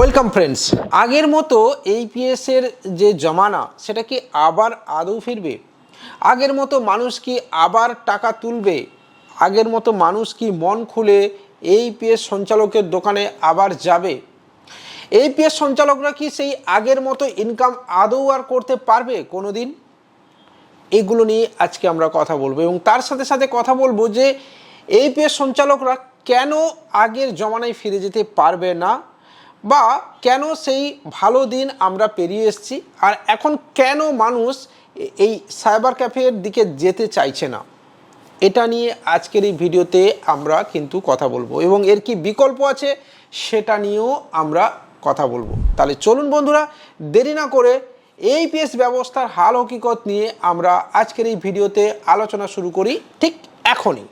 Welcome friends আগের মতো AEPS এর যে জমানা সেটা কি আবার আদৌ ফিরবে? আগের মতো মানুষ কি আবার টাকা তুলবে? আগের মতো মানুষ কি মন খুলে এইপিএস সঞ্চালকের দোকানে আবার যাবে? এইপিএস সঞ্চালকরা কি সেই আগের মতো ইনকাম আদৌ আর করতে পারবে কোনো দিন এগুলো নিয়ে আজকে আমরা কথা বলব এবং তার সাথে সাথে কথা বলব যে এইপিএস সঞ্চালকরা কেন আগের জমানায় ফিরে যেতে পারবে না? বা কেন সেই ভালো দিন আমরা পেরিয়ে এসেছি? আর এখন কেন মানুষ এই সাইবার ক্যাফের দিকে যেতে চাইছে না? এটা নিয়ে আজকের এই ভিডিওতে আমরা কিন্তু কথা বলব এবং এর কি বিকল্প আছে সেটা নিয়েও আমরা কথা বলব। তাহলে চলুন বন্ধুরা, দেরি না করে এই পিএস ব্যবস্থার হাল হকিকত নিয়ে আমরা আজকের এই ভিডিওতে আলোচনা শুরু করি ঠিক এখনই।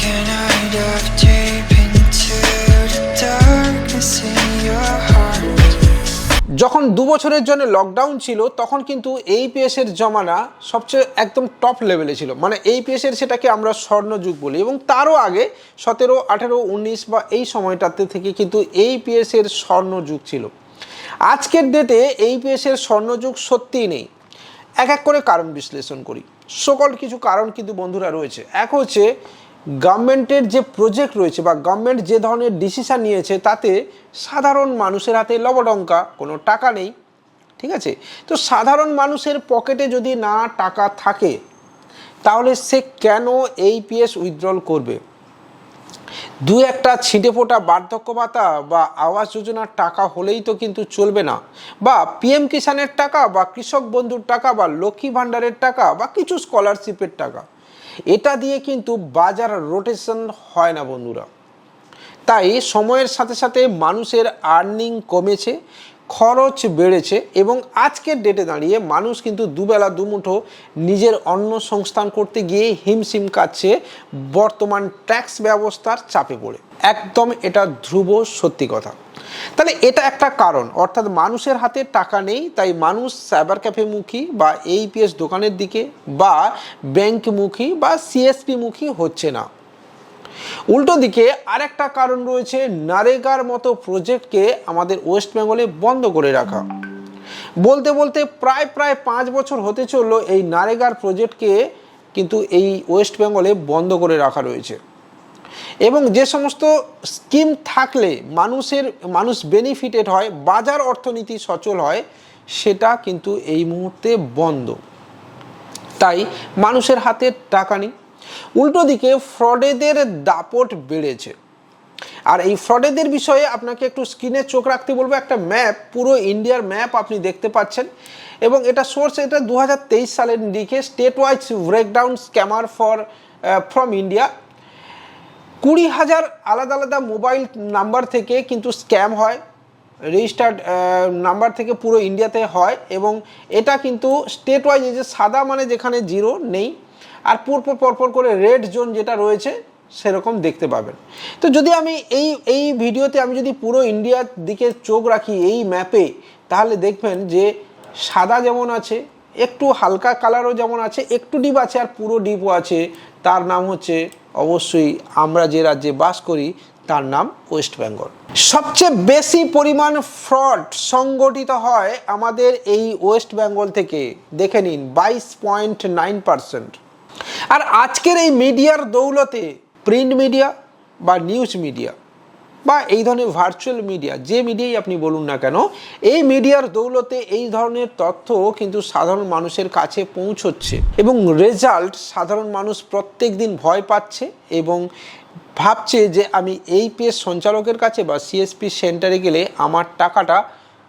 Can I dive deep into the darkness? যখন দু বছরের জন্য লকডাউন ছিল, তখন কিন্তু এই পিএসের জমানা সবচেয়ে একদম টপ লেভেলে ছিল। মানে এই পিএসের সেটাকে আমরা স্বর্ণযুগ বলি এবং তারও আগে সতেরো, আঠেরো, উনিশ বা এই সময়টাতে থেকে কিন্তু এই পিএসের স্বর্ণযুগ ছিল। আজকের ডেটে এই পিএসের স্বর্ণযুগ সত্যিই নেই। এক এক করে কারণ বিশ্লেষণ করি। সকল কিছু কারণ কিন্তু বন্ধুরা রয়েছে। এক হচ্ছে গভর্নমেন্টের যে প্রজেক্ট রয়েছে বা গভর্নমেন্ট যে ধরনের ডিসিশন নিয়েছে, তাতে সাধারণ মানুষের হাতে লবডঙ্কা, কোনো টাকা নেই। ঠিক আছে? তো সাধারণ মানুষের পকেটে যদি না টাকা থাকে, তাহলে সে কেন এই পিএস উইথড্রল করবে? দু একটা ছিটে ফোটা বার্ধক্য ভাতা বা আবাস যোজনার টাকা হলেই তো কিন্তু চলবে না। বা পিএম কিষানের টাকা বা কৃষক বন্ধুর টাকা বা লক্ষ্মী ভাণ্ডারের টাকা বা কিছু স্কলারশিপের টাকা। এটা দিয়ে কিন্তু বাজার রোটেশন হয় না বন্ধুরা। তাই সময়ের সাথে সাথে মানুষের আর্নিং কমেছে খরচ বেড়েছে এবং আজকের ডেটে দাঁড়িয়ে মানুষ কিন্তু দুবেলা, দুমুঠো নিজের অন্ন সংস্থান করতে গিয়ে হিমশিম কাটছে বর্তমান ট্যাক্স ব্যবস্থার চাপে পড়ে। একদম এটা ধ্রুব সত্যি কথা। তাহলে এটা একটা কারণ, অর্থাৎ মানুষের হাতে টাকা নেই, তাই মানুষ সাইবার ক্যাফেমুখী বা এইপিএস দোকানের দিকে বা ব্যাংকমুখী বা সিএসপি মুখী হচ্ছে না। উল্টো দিকে আরেকটা কারণ রয়েছে নারেগার মতো প্রজেক্টকে আমাদের ওয়েস্ট বেঙ্গলে বন্ধ করে রাখা। বলতে বলতে প্রায় প্রায় পাঁচ বছর হতে চলল এই নারেগার প্রজেক্টকে কিন্তু এই ওয়েস্ট বেঙ্গলে বন্ধ করে রাখা রয়েছে। এবং যে সমস্ত স্কিম থাকলে মানুষের, মানুষ বেনিফিটেড হয়, বাজার অর্থনীতি সচল হয়, সেটা কিন্তু এই মুহূর্তে বন্ধ। তাই মানুষের হাতে টাকা নেই। উল্টো দিকে ফ্রডেদের দাপট বেড়েছে। আর এই ফ্রডেদের বিষয়ে আপনাকে একটু স্ক্রিনে চোখ রাখতে বলব, একটা ম্যাপ, পুরো ইন্ডিয়ার ম্যাপ আপনি দেখতে পাচ্ছেন। এবং এটা সোর্স, এটা দু হাজার তেইশ সালের দিকে state wise breakdown scammer for from India. কুড়ি হাজার আলাদা আলাদা মোবাইল নাম্বার থেকে কিন্তু স্ক্যাম হয়, রেজিস্টার্ড নাম্বার থেকে পুরো ইন্ডিয়াতে হয়। এবং এটা কিন্তু স্টেট ওয়াইজ যে সাদা মানে যেখানে জিরো নেই আর পরপর পরপর করে রেড জোন যেটা রয়েছে সেরকম দেখতে পাবেন। তো যদি আমি এই এই ভিডিওতে আমি যদি পুরো ইন্ডিয়ার দিকে চোখ রাখি এই ম্যাপে তাহলে দেখবেন যে সাদা যেমন আছে, একটু হালকা কালারও যেমন আছে, একটু ডিপ আছে আর পুরো ডিপও আছে। তার নাম হচ্ছে অবশ্যই আমরা যে রাজ্যে বাস করি, তার নাম ওয়েস্ট বেঙ্গল সবচেয়ে বেশি পরিমাণ ফ্রড সংগঠিত হয় আমাদের এই ওয়েস্ট বেঙ্গল থেকে। দেখে নিন, বাইশ পয়েন্ট নাইন পার্সেন্ট আর আজকের এই মিডিয়ার দৌলতে প্রিন্ট মিডিয়া বা নিউজ মিডিয়া বা এই ধরনের ভার্চুয়াল মিডিয়া যে মিডিয়াই আপনি বলুন না কেন, এই মিডিয়ার দৌলতে এই ধরনের তথ্য কিন্তু সাধারণ মানুষের কাছে পৌঁছচ্ছে এবং রেজাল্ট সাধারণ মানুষ প্রত্যেক দিন ভয় পাচ্ছে এবং ভাবছে যে আমি এই পেস সঞ্চালকের কাছে বা সিএসপি সেন্টারে গেলে আমার টাকাটা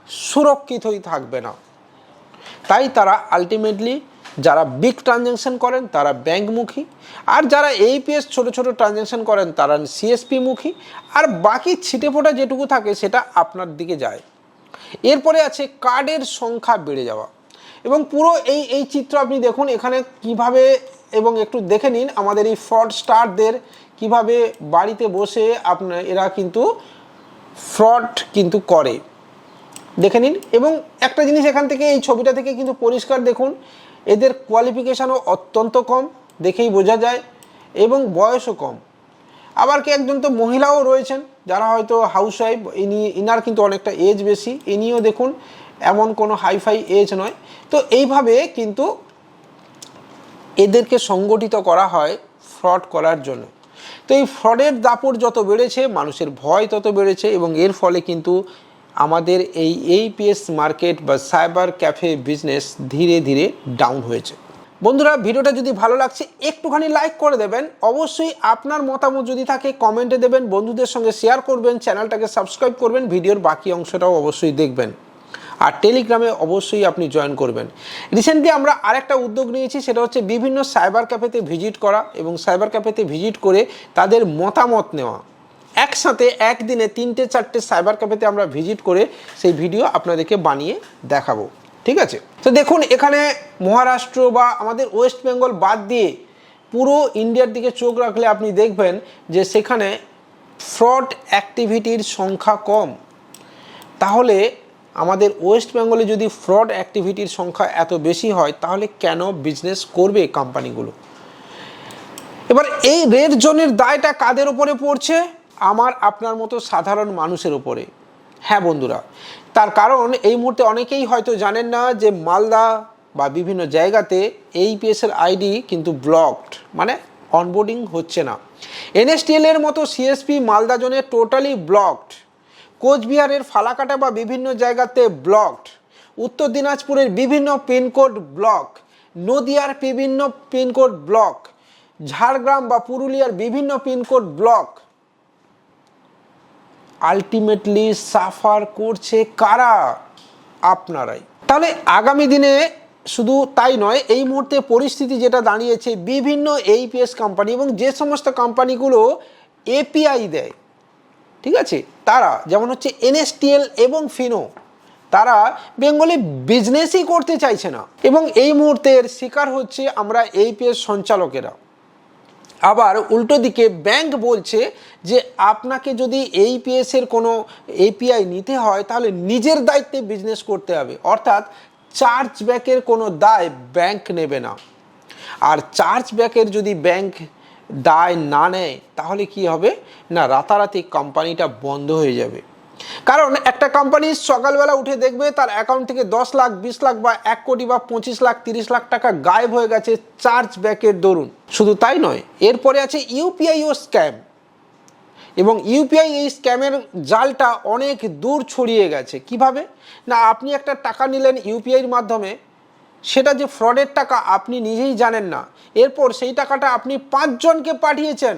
সুরক্ষিতই থাকবে না। তাই তারা আলটিমেটলি যারা বিগ ট্রানজ্যাকশন করেন, তারা ব্যাংকমুখী আর যারা এইপিএস ছোট ছোট ট্রানজ্যাকশন করেন, তারা সিএসপি মুখী। আর বাকি ছিটেফোঁটা যেটুকু থাকে, সেটা আপনার দিকে যায়। এরপরে আছে কার্ডের সংখ্যা বেড়ে যাওয়া। এবং পুরো এই এই চিত্র আপনি দেখুন, এখানে কীভাবে এবং একটু দেখে নিন আমাদের এই ফ্রড স্টারদের কীভাবে বাড়িতে বসে আপনার, এরা কিন্তু ফ্রড কিন্তু করে। দেখে নিন। এবং একটা জিনিস এখান থেকে, এই ছবিটা থেকে কিন্তু পরিষ্কার দেখুন এদের কোয়ালিফিকেশানও অত্যন্ত কম, দেখেই বোঝা যায়, এবং বয়সও কম। আবার কি একজন তো মহিলাও রয়েছেন, যারা হয়তো হাউস ওয়াইফ ইনি, ইনার কিন্তু অনেকটা এজ বেশি, ইনিও দেখুন এমন কোনো হাইফাই এজ নয়। তো এইভাবে কিন্তু এদেরকে সংগঠিত করা হয় ফ্রড করার জন্য। তো এই ফ্রডের দাপট যত বেড়েছে, মানুষের ভয় তত বেড়েছে, এবং এর ফলে কিন্তু আমাদের এই এইপিএস মার্কেট বা সাইবার ক্যাফে বিজনেস ধীরে ধীরে ডাউন হয়েছে। বন্ধুরা, ভিডিওটা যদি ভালো লাগছে, একটুখানি লাইক করে দেবেন। অবশ্যই আপনার মতামত যদি থাকে কমেন্টে দেবেন, বন্ধুদের সঙ্গে শেয়ার করবেন, চ্যানেলটাকে সাবস্ক্রাইব করবেন, ভিডিওর বাকি অংশটাও অবশ্যই দেখবেন। আর টেলিগ্রামে অবশ্যই আপনি জয়েন করবেন। রিসেন্টলি আমরা আরেকটা উদ্যোগ নিয়েছি, সেটা হচ্ছে বিভিন্ন সাইবার ক্যাফেতে ভিজিট করা এবং সাইবার ক্যাফেতে ভিজিট করে তাদের মতামত নেওয়া। একসাথে একদিনে তিনটে, চারটে সাইবার ক্যাফেতে আমরা ভিজিট করে সেই ভিডিও আপনাদেরকে বানিয়ে দেখাবো। ঠিক আছে? তো দেখুন, এখানে মহারাষ্ট্র বা আমাদের ওয়েস্ট বেঙ্গল বাদ দিয়ে পুরো ইন্ডিয়ার দিকে চোখ রাখলে আপনি দেখবেন যে সেখানে ফ্রড অ্যাক্টিভিটির সংখ্যা কম। তাহলে আমাদের ওয়েস্ট বেঙ্গলে যদি ফ্রড অ্যাক্টিভিটির সংখ্যা এত বেশি হয়, তাহলে কেন বিজনেস করবে কোম্পানিগুলো এবার এই রেড জোনের দায়টা কাদের ওপরে পড়ছে? আমার আপনার মতো সাধারণ মানুষের ওপরে হ্যাঁ বন্ধুরা, তার কারণ এই মুহূর্তে অনেকেই হয়তো জানেন না যে মালদা বা বিভিন্ন জায়গাতে এই পিএসের আইডি কিন্তু ব্লকড মানে অনবোর্ডিং হচ্ছে না। এনএসটিএল এর মতো সিএসপি মালদা জোনে টোটালি ব্লকড কোচবিহারের ফালাকাটা বা বিভিন্ন জায়গাতে ব্লকড উত্তর দিনাজপুরের বিভিন্ন পিনকোড ব্লক নদিয়ার বিভিন্ন পিনকোড ব্লক ঝাড়গ্রাম বা পুরুলিয়ার বিভিন্ন পিনকোড ব্লক আলটিমেটলি সাফার করছে কারা? আপনারাই। তাহলে আগামী দিনে শুধু তাই নয়, এই মুহূর্তে পরিস্থিতি যেটা দাঁড়িয়েছে, বিভিন্ন এইপিএস কোম্পানি এবং যে সমস্ত কোম্পানিগুলো এপিআই দেয়, ঠিক আছে? তারা, যেমন হচ্ছে এনএসটিএল এবং ফিনো তারা বেঙ্গলে বিজনেসই করতে চাইছে না। এবং এই মুহূর্তের শিকার হচ্ছে আমরা এইপিএস সঞ্চালকেরা। আবার উল্টো দিকে ব্যাংক বলছে যে আপনাকে যদি এইপিএস এর কোনো এপিআই নিতে হয়, তাহলে নিজের দায়িত্বে বিজনেস করতে হবে। অর্থাৎ চার্জ ব্যাকের কোনো দায় ব্যাংক নেবে না। আর চার্জ ব্যাকের যদি ব্যাংক দায় না নেয়, তাহলে কি হবে? না, রাতারাতি কোম্পানিটা বন্ধ হয়ে যাবে। কারণ একটা কোম্পানি সকালবেলা উঠে দেখবে তার অ্যাকাউন্ট থেকে দশ লাখ, বিশ লাখ বা এক কোটি বা পঁচিশ লাখ, তিরিশ লাখ টাকা গায়েব হয়ে গেছে চার্জ ব্যাকের দরুন। শুধু তাই নয়, এরপরে আছে ইউপিআই ও স্ক্যাম এবং ইউপিআই এই স্ক্যামের জালটা অনেক দূর ছড়িয়ে গেছে। কীভাবে? না, আপনি একটা টাকা নিলেন ইউপিআইয়ের মাধ্যমে, সেটা যে ফ্রডের টাকা আপনি নিজেই জানেন না। এরপর সেই টাকাটা আপনি পাঁচজনকে পাঠিয়েছেন।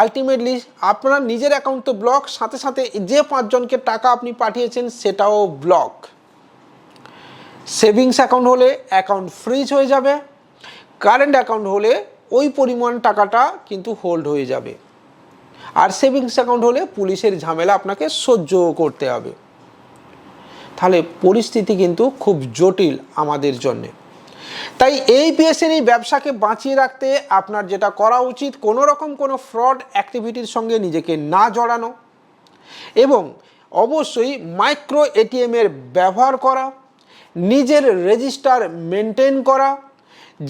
আলটিমেটলি আপনার নিজের অ্যাকাউন্ট তো ব্লক সাথে সাথে যে পাঁচজনকে টাকা আপনি পাঠিয়েছেন, সেটাও ব্লক সেভিংস অ্যাকাউন্ট হলে অ্যাকাউন্ট ফ্রিজ হয়ে যাবে কারেন্ট অ্যাকাউন্ট হলে ওই পরিমাণ টাকাটা কিন্তু হোল্ড হয়ে যাবে। আর সেভিংস অ্যাকাউন্ট হলে পুলিশের ঝামেলা আপনাকে সহ্য করতে হবে। তাহলে পরিস্থিতি কিন্তু খুব জটিল আমাদের জন্যে। তাই এই পিএসের এই ব্যবসাকে বাঁচিয়ে রাখতে আপনার যেটা করা উচিত কোনো রকম কোনো ফ্রড অ্যাক্টিভিটির সঙ্গে নিজেকে না জড়ানো এবং অবশ্যই মাইক্রো এটিএমের ব্যবহার করা, নিজের রেজিস্টার মেনটেন করা,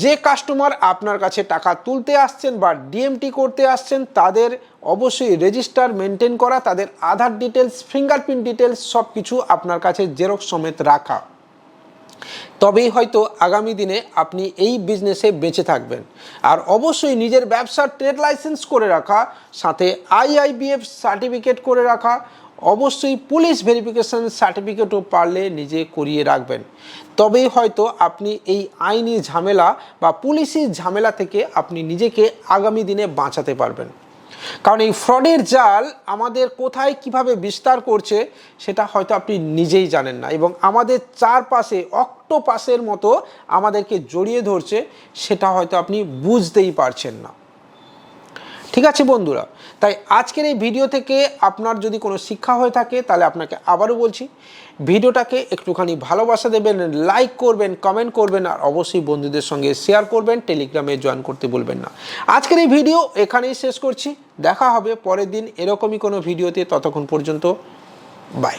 যে কাস্টমার আপনার কাছে টাকা তুলতে আসছেন বা ডিএমটি করতে আসছেন, তাদের অবশ্যই রেজিস্টার মেনটেন করা, তাদের আধার ডিটেলস ফিঙ্গারপ্রিন্ট ডিটেলস সব কিছু আপনার কাছে জেরক্স সমেত রাখা। তবেই হয়তো আগামী দিনে আপনি এই বিজনেসে বেঁচে থাকবেন। আর অবশ্যই নিজের ব্যবসার ট্রেড লাইসেন্স করে রাখা, সাথে আইআইবিএফ সার্টিফিকেট করে রাখা, অবশ্যই পুলিশ ভেরিফিকেশন সার্টিফিকেটও পারলে নিজে করিয়ে রাখবেন। তবেই হয়তো আপনি এই আইনি ঝামেলা বা পুলিশি ঝামেলা থেকে আপনি নিজেকে আগামী দিনে বাঁচাতে পারবেন। কারণ এই ফ্রডের জাল আমাদের কোথায় কীভাবে বিস্তার করছে, সেটা হয়তো আপনি নিজেই জানেন না এবং আমাদের চারপাশে, অক্টোপাসের মতো আমাদেরকে জড়িয়ে ধরছে, সেটা হয়তো আপনি বুঝতেই পারছেন না। ঠিক আছে বন্ধুরা, তাই আজকের এই ভিডিও থেকে আপনার যদি কোনো শিক্ষা হয়ে থাকে, তাহলে আপনাকে আবারও বলছি, ভিডিওটাকে একটুখানি ভালোবাসা দেবেন লাইক করবেন কমেন্ট করবেন, আর অবশ্যই বন্ধুদের সঙ্গে শেয়ার করবেন টেলিগ্রামে জয়েন করতে বলবেন না। আজকের এই ভিডিও এখানেই শেষ করছি, দেখা হবে পরের দিন এরকমই কোনো ভিডিওতে ততক্ষণ পর্যন্ত বাই